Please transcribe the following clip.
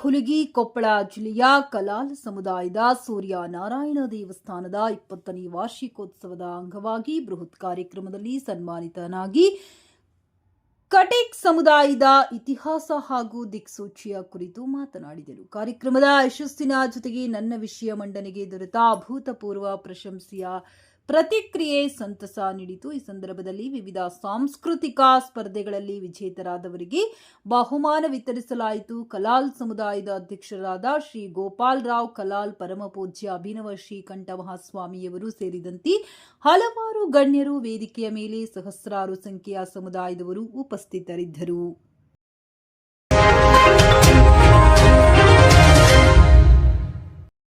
ಹುಲಗಿ ಕೊಪ್ಪಳ ಜಿಲ್ಲೆಯ ಕಲಾಲ್ ಸಮುದಾಯದ ಸೂರ್ಯ ನಾರಾಯಣ ದೇವಸ್ಥಾನದ ಇಪ್ಪತ್ತನೇ ವಾರ್ಷಿಕೋತ್ಸವದ ಅಂಗವಾಗಿ ಬೃಹತ್ ಕಾರ್ಯಕ್ರಮದಲ್ಲಿ ಸನ್ಮಾನಿತನಾಗಿ ಕಟಿಕ್ ಸಮುದಾಯದ ಇತಿಹಾಸ ಹಾಗೂ ದಿಕ್ಸೂಚಿಯ ಕುರಿತು ಮಾತನಾಡಿದರು. ಕಾರ್ಯಕ್ರಮದ ಯಶಸ್ಸಿನ ಜೊತೆಗೆ ನನ್ನ ವಿಷಯ ಮಂಡನೆಗೆ ದೊರೆತ ಅಭೂತಪೂರ್ವ ಪ್ರಶಂಸೆಯ ಪ್ರತಿಕ್ರಿಯೆ ಸಂತಸ ನೀಡಿತು. ಈ ಸಂದರ್ಭದಲ್ಲಿ ವಿವಿಧ ಸಾಂಸ್ಕೃತಿಕ ಸ್ಪರ್ಧೆಗಳಲ್ಲಿ ವಿಜೇತರಾದವರಿಗೆ ಬಹುಮಾನ ವಿತರಿಸಲಾಯಿತು. ಕಲಾಲ್ ಸಮುದಾಯದ ಅಧ್ಯಕ್ಷರಾದ ಶ್ರೀ ಗೋಪಾಲ್ ರಾವ್, ಕಲಾಲ್ ಪರಮಪೂಜ್ಯ ಅಭಿನವ ಶ್ರೀಕಂಠ ಮಹಾಸ್ವಾಮಿಯವರು ಸೇರಿದಂತೆ ಹಲವಾರು ಗಣ್ಯರು ವೇದಿಕೆಯ ಮೇಲೆ ಸಹಸ್ರಾರು ಸಂಖ್ಯೆಯ ಸಮುದಾಯದವರು ಉಪಸ್ಥಿತರಿದ್ದರು.